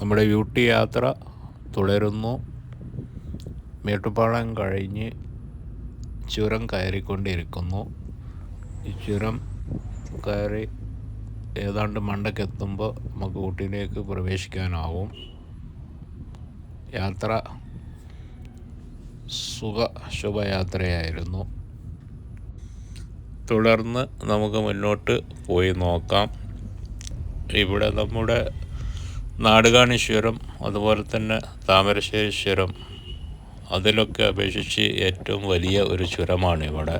നമ്മുടെ യൂട്ടി യാത്ര തുടരുന്നു. മേട്ടുപ്പാളയം കഴിഞ്ഞ് ചുരം കയറിക്കൊണ്ടിരിക്കുന്നു. ഈ ചുരം കയറി ഏതാണ്ട് മണ്ടക്കെത്തുമ്പോൾ നമുക്ക് ഊട്ടിയിലേക്ക് പ്രവേശിക്കാനാവും. യാത്ര സുഖ ശുഭയാത്രയായിരുന്നു. തുടർന്ന് നമുക്ക് മുന്നോട്ട് പോയി നോക്കാം. ഇവിടെ നമ്മുടെ നാടുകാണീശ്വരം അതുപോലെ തന്നെ താമരശ്ശേരീശ്വരം അതിലൊക്കെ അപേക്ഷിച്ച് ഏറ്റവും വലിയ ഒരു ചുരമാണ് ഇവിടെ.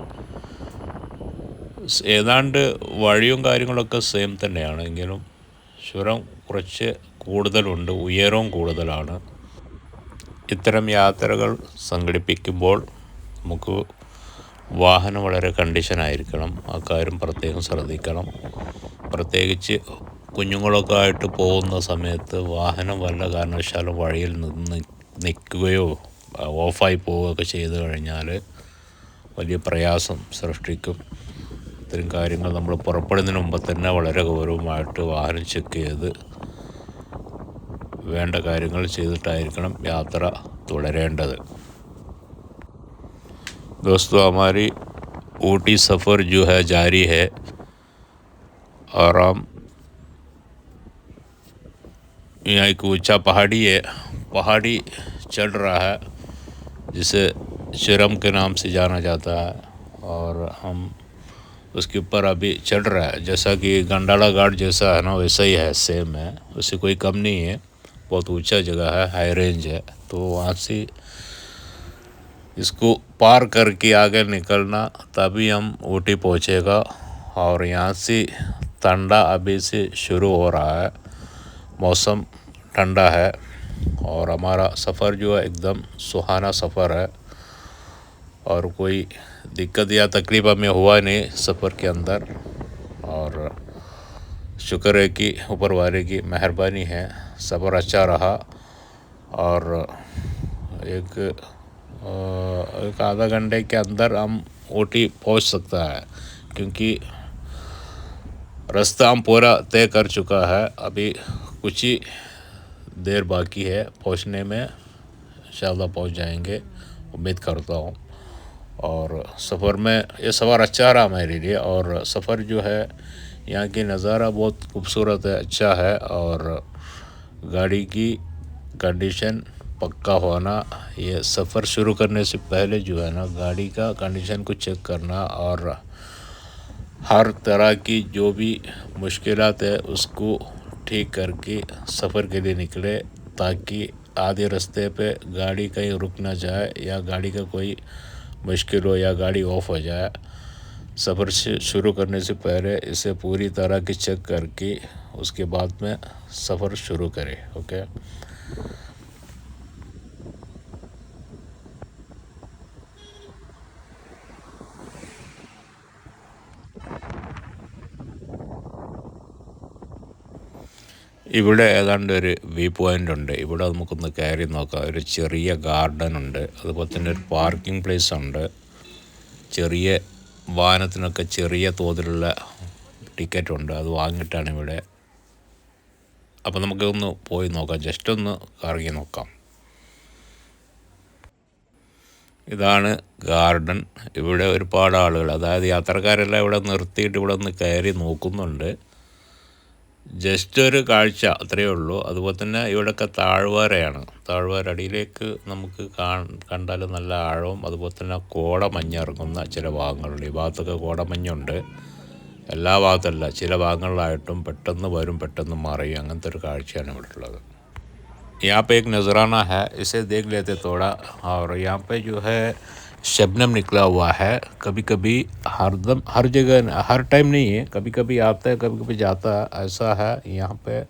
ഏതാണ്ട് വഴിയും കാര്യങ്ങളൊക്കെ സെയിം തന്നെയാണ്. എങ്കിലും ചുരം കുറച്ച് കൂടുതലുണ്ട് ഉയരവും കൂടുതലാണ്. ഇത്തരം യാത്രകൾ സംഘടിപ്പിക്കുമ്പോൾ നമുക്ക് വാഹനം വളരെ കണ്ടീഷനായിരിക്കണം ആ കാര്യം പ്രത്യേകം ശ്രദ്ധിക്കണം. പ്രത്യേകിച്ച് കുഞ്ഞുങ്ങളൊക്കെ ആയിട്ട് പോകുന്ന സമയത്ത് വാഹനം വല്ല കാരണവശാലും വഴിയിൽ നിന്ന് നിൽക്കുകയോ ഓഫായി പോവുകയൊക്കെ ചെയ്തു കഴിഞ്ഞാൽ വലിയ പ്രയാസം സൃഷ്ടിക്കും. ഇത്തരം കാര്യങ്ങൾ നമ്മൾ പുറപ്പെടുന്നതിന് മുമ്പ് തന്നെ വളരെ ഗൗരവമായിട്ട് വാഹനം ചെക്ക് ചെയ്ത് വേണ്ട കാര്യങ്ങൾ ചെയ്തിട്ടായിരിക്കണം യാത്ര തുടരേണ്ടത്. दोस्तों, हमारी ऊटी सफ़र जो है, जारी है। और हम यहाँ एक ऊँचा पहाड़ी है। पहाड़ी चढ़ रहा है, जिसे चरम के नाम से जाना जाता है। और हम उसके ऊपर अभी चढ़ रहा है। जैसा कि गंडाला घाट जैसा है ना, वैसा ही है सेम है। उससे कोई कम नहीं है। बहुत ऊँचा जगह है हाई रेंज है। तो वहाँ से इसको पार करके आगे निकलना, तभी हम ऊटी पहुँचेगा। और यहाँ से ठंडा अभी से शुरू हो रहा है। मौसम ठंडा है और हमारा सफ़र जो है एकदम सुहाना सफ़र है। और कोई दिक्कत या तकलीफ़ हमें हुआ नहीं सफ़र के अंदर। और शुक्र है कि ऊपर वाले की मेहरबानी है, सफ़र अच्छा रहा। और एक एक आधा घंटे के अंदर हम ऊटी पहुँच सकता है, क्योंकि रास्ता हम पूरा तय कर चुका है। अभी कुछ ही देर बाकी है, पहुँचने में इंशाल्लाह पहुँच जाएँगे, उम्मीद करता हूँ। और सफ़र में ये सफ़र अच्छा रहा मेरे लिए, और सफ़र जो है, यहाँ की नज़ारा बहुत खूबसूरत है अच्छा है, और गाड़ी की कंडीशन पक्का होना, ये सफ़र शुरू करने से पहले जो है ना, गाड़ी का कंडीशन को चेक करना और हर तरह की जो भी मुश्किल है, उसको ठीक करके सफ़र के लिए निकले ताकि आधे रास्ते पे गाड़ी कहीं रुक ना जाए या गाड़ी का कोई मुश्किल हो या गाड़ी ऑफ़ हो जाए। सफ़र से शुरू करने से पहले इसे पूरी तरह की चेक करके उसके बाद में सफ़र शुरू करें ओके ഇവിടെ ഏതാണ്ട് ഒരു വ്യൂ പോയിന്റ് ഉണ്ട്. ഇവിടെ നമുക്കൊന്ന് കയറി നോക്കാം. ഒരു ചെറിയ ഗാർഡൻ ഉണ്ട്. അതുപോലെ തന്നെ ഒരു പാർക്കിംഗ് പ്ലേസ് ഉണ്ട്. ചെറിയ വാഹനത്തിനൊക്കെ ചെറിയ തോതിലുള്ള ടിക്കറ്റ് ഉണ്ട്. അത് വാങ്ങിയിട്ടാണ് ഇവിടെ. അപ്പോൾ നമുക്കൊന്ന് പോയി നോക്കാം. ജസ്റ്റ് ഒന്ന് കറങ്ങി നോക്കാം. ഇതാണ് ഗാർഡൻ. ഇവിടെ ഒരുപാട് ആളുകൾ. അതായത് യാത്രക്കാരെല്ലാം ഇവിടെ നിർത്തിയിട്ട് ഇവിടെ ഒന്ന് കയറി നോക്കുന്നുണ്ട്. ജസ്റ്റ് ഒരു കാഴ്ച അത്രയേ ഉള്ളൂ അതുപോലെ തന്നെ ഇവിടെയൊക്കെ താഴ്വാരയാണ് താഴ്വാര അടിയിലേക്ക് നമുക്ക് കണ്ടാൽ നല്ല ആഴവും അതുപോലെ തന്നെ കോടമഞ്ഞ് ഇറങ്ങുന്ന ചില ഭാഗങ്ങളുണ്ട് ഈ ഭാഗത്തൊക്കെ കോടമഞ്ഞുണ്ട് എല്ലാ ഭാഗത്തല്ല ചില ഭാഗങ്ങളിലായിട്ടും പെട്ടെന്ന് വരും പെട്ടെന്ന് മറയും അങ്ങനത്തെ ഒരു കാഴ്ചയാണ് ഇവിടെ ഉള്ളത് यहाँ पे एक नजराना है इसे देख लेते थोड़ा और यहाँ पे जो है शबनम निकला हुआ है कभी कभी हर दम, हर जगह हर टाइम नहीं है कभी कभी आता है कभी कभी जाता है, ऐसा है, यहाँ पे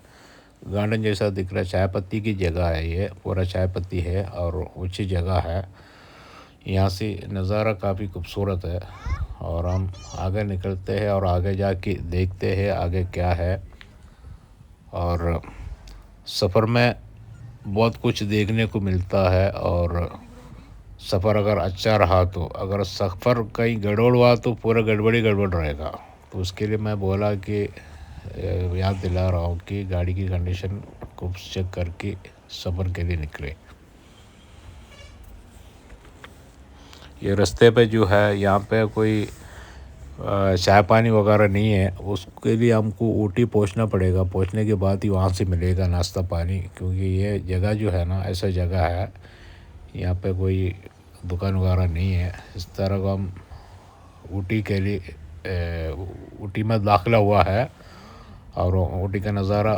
गार्डन जैसा दिख रहा है चाय पत्ती की जगह है ये, पूरा चाय पत्ती है और ऊँची जगह है। यहाँ से नज़ारा काफ़ी खूबसूरत है और हम आगे निकलते हैं और आगे जाके देखते हैं आगे क्या है। और सफ़र में बहुत कुछ देखने को मिलता है और सफ़र अगर अच्छा रहा तो अगर सफ़र कहीं गड़बड़ हुआ तो पूरा गड़बड़ी गड़बड़ रहेगा। तो उसके लिए मैं बोला कि याद दिला रहा हूँ कि गाड़ी की कंडीशन को चेक करके सफ़र के लिए निकले। ये रास्ते पे जो है, यहाँ पे कोई चाय पानी वगैरह नहीं है, उसके लिए हमको ऊटी पहुँचना पड़ेगा। पहुँचने के बाद ही वहाँ से मिलेगा नाश्ता पानी, क्योंकि ये जगह जो है ना, ऐसा जगह है यहाँ पे कोई दुकान वगैरह नहीं है इस तरह का हम ऊटी के लिए अ, ऊटी में दाखिला हुआ है और ऊटी का नज़ारा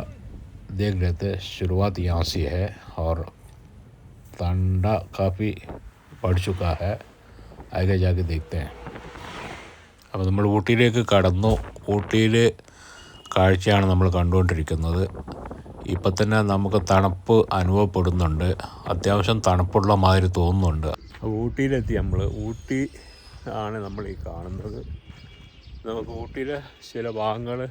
देख लेते शुरुआत यहाँ से है और तांडा काफ़ी बढ़ चुका है आगे जाके देखते हैं അപ്പോൾ നമ്മൾ ഊട്ടിയിലേക്ക് കടന്നു ഊട്ടിയിൽ കാഴ്ചയാണ് നമ്മൾ കണ്ടുകൊണ്ടിരിക്കുന്നത് ഇപ്പം തന്നെ നമുക്ക് തണുപ്പ് അനുഭവപ്പെടുന്നുണ്ട്. അത്യാവശ്യം തണുപ്പുള്ള മാതിരി തോന്നുന്നുണ്ട്. ഊട്ടിയിലെത്തി നമ്മൾ ഊട്ടി ആണ് നമ്മൾ ഈ കാണുന്നത്. നമുക്ക് ഊട്ടിയിലെ ചില ഭാഗങ്ങൾ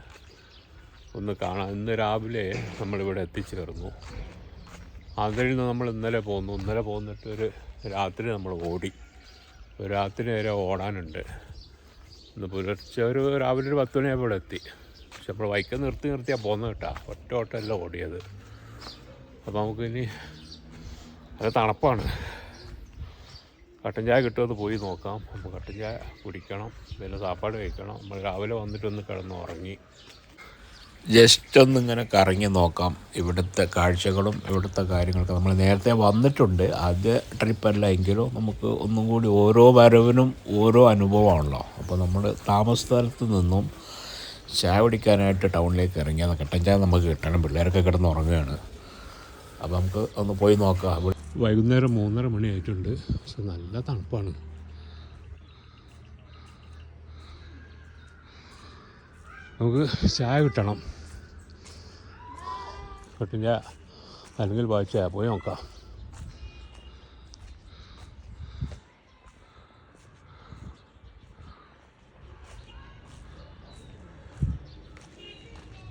ഒന്ന് കാണാം. ഇന്ന് രാവിലെ നമ്മളിവിടെ എത്തിച്ചേർന്നു. അതിൽ നിന്ന് നമ്മൾ ഇന്നലെ പോന്നു. ഇന്നലെ പോന്നിട്ട് ഒരു രാത്രി നമ്മൾ ഓടി. ഒരു രാത്രി നേരെ ഓടാനുണ്ട്. ഇന്ന് പുലർച്ചെ ഒരു രാവിലെ ഒരു പത്ത് മണിയാകുമ്പോൾ ഇവിടെ എത്തി. പക്ഷെ നമ്മൾ ബൈക്ക് നിർത്തി നിർത്തിയാണ് പോകുന്നത് കേട്ടോ. ഒറ്റ ഓട്ടമല്ല ഓടിയത്. അപ്പോൾ നമുക്കിനി അത് തണുപ്പാണ്. കട്ടൻ ചായ കിട്ടുമെന്ന് പോയി നോക്കാം. അപ്പോൾ കട്ടൻ ചായ കുടിക്കണം പിന്നെ സാപ്പാട് കഴിക്കണം. നമ്മൾ രാവിലെ വന്നിട്ടൊന്ന് കിടന്ന് ഉറങ്ങി. ജസ്റ്റ് ഒന്ന് ഇങ്ങനെ കറങ്ങി നോക്കാം. ഇവിടുത്തെ കാഴ്ചകളും ഇവിടുത്തെ കാര്യങ്ങളൊക്കെ നമ്മൾ നേരത്തെ വന്നിട്ടുണ്ട്. ആദ്യ ട്രിപ്പല്ല എങ്കിലും നമുക്ക് ഒന്നും കൂടി ഓരോ വരവിനും ഓരോ അനുഭവമാണല്ലോ. അപ്പോൾ നമ്മൾ താമസ സ്ഥലത്ത് നിന്നും ചായ കുടിക്കാനായിട്ട് ടൗണിലേക്ക് ഇറങ്ങിയാൽ കട്ടൻ ചായ നമുക്ക് കിട്ടണം. പിള്ളേരൊക്കെ കിടന്ന് ഉറങ്ങുകയാണ്. അപ്പോൾ നമുക്ക് ഒന്ന് പോയി നോക്കാം. വൈകുന്നേരം മൂന്നര മണി ആയിട്ടുണ്ട്. പക്ഷെ നല്ല തണുപ്പാണ്. നമുക്ക് ചായ കിട്ടണം. കട്ടൻ ചായ അല്ലെങ്കിൽ വായിച്ച പോയി നോക്കാം.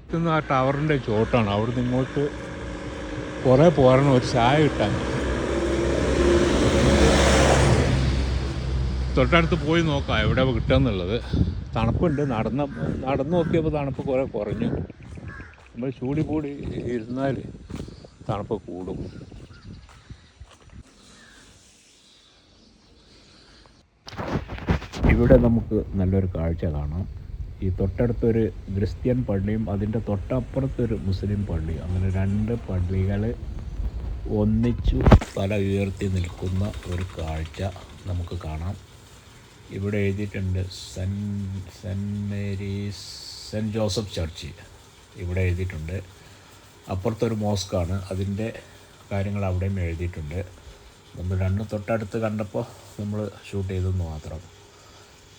ഇതൊന്ന് ആ ടവറിന്റെ ചോട്ടാണ്. അവിടെ നിന്ന് ഇങ്ങോട്ട് കുറേ പോരണം ഒരു ചായ കിട്ടാൻ. തൊട്ടടുത്ത് പോയി നോക്കാം എവിടെ കിട്ടുമെന്നുള്ളത് തണുപ്പുണ്ട്. നടന്ന നടന്നു നോക്കിയപ്പോൾ തണുപ്പ് കുറേ കുറഞ്ഞു. നമ്മൾ ചൂടി കൂടി ഇരുന്നാൽ തണുപ്പ് കൂടും. ഇവിടെ നമുക്ക് നല്ലൊരു കാഴ്ച കാണാം. ഈ തൊട്ടടുത്തൊരു ക്രിസ്ത്യൻ പള്ളിയും അതിന്റെ തൊട്ടപ്പുറത്തൊരു മുസ്ലിം പള്ളിയും. അങ്ങനെ രണ്ട് പള്ളികൾ ഒന്നിച്ചു തല ഉയർത്തി നിൽക്കുന്ന ഒരു കാഴ്ച നമുക്ക് കാണാം. ഇവിടെ എഴുതിയിട്ടുണ്ട് saint saint Mary's saint Joseph church. ഇവിടെ എഴുതിയിട്ടുണ്ട്. അപ്പുറത്തൊരു മോസ്കാണ് അതിന്റെ കാര്യങ്ങൾ അവിടെയും എഴുതിയിട്ടുണ്ട്. നമ്മൾ രണ്ട് തൊട്ടടുത്ത് കണ്ടപ്പോൾ നമ്മൾ ഷൂട്ട് ചെയ്തെന്ന് മാത്രം.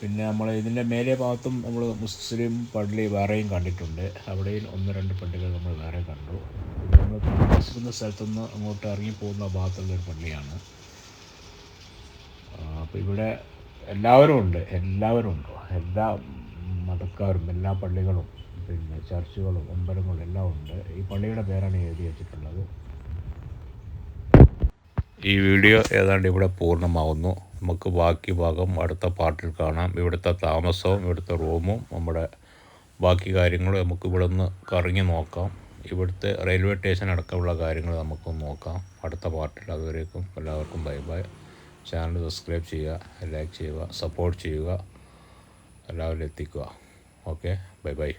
പിന്നെ നമ്മൾ ഇതിന്റെ മേലെ ഭാഗത്തും നമ്മൾ മുസ്ലിം പള്ളി വേറെയും കണ്ടിട്ടുണ്ട്. അവിടെയും ഒന്ന് രണ്ട് പള്ളികൾ നമ്മൾ വേറെ കണ്ടു. നമ്മൾ താമസിക്കുന്ന സ്ഥലത്തുനിന്ന് അങ്ങോട്ട് ഇറങ്ങി പോകുന്ന ഭാഗത്തുള്ളൊരു പള്ളിയാണ്. അപ്പോൾ ഇവിടെ എല്ലാവരും ഉണ്ട്. എല്ലാവരും ഉണ്ട്. എല്ലാ മതക്കാരും എല്ലാ പള്ളികളും പിന്നെ ചർച്ചുകളും അമ്പലങ്ങളും എല്ലാം ഉണ്ട്. ഈ പള്ളിയുടെ പേരാണ് എഴുതി വെച്ചിട്ടുള്ളത്. ഈ വീഡിയോ ഏതാണ്ട് ഇവിടെ പൂർണമാവുന്നു. നമുക്ക് ബാക്കി ഭാഗം അടുത്ത പാർട്ടിൽ കാണാം. ഇവിടുത്തെ താമസവും ഇവിടുത്തെ റൂമും നമ്മുടെ ബാക്കി കാര്യങ്ങളും നമുക്ക് ഇവിടെ നിന്ന് കറങ്ങി നോക്കാം. ഇവിടുത്തെ റെയിൽവേ സ്റ്റേഷൻ അടക്കമുള്ള കാര്യങ്ങൾ നമുക്ക് നോക്കാം. അടുത്ത പാർട്ടിൽ അതുവരേക്കും എല്ലാവർക്കും ബൈ ബൈ. ചാനൽ സബ്സ്ക്രൈബ് ചെയ്യുക ലൈക്ക് ചെയ്യുക സപ്പോർട്ട് ചെയ്യുക. എല്ലാവരും എത്തിക്കുക. Okay bye bye.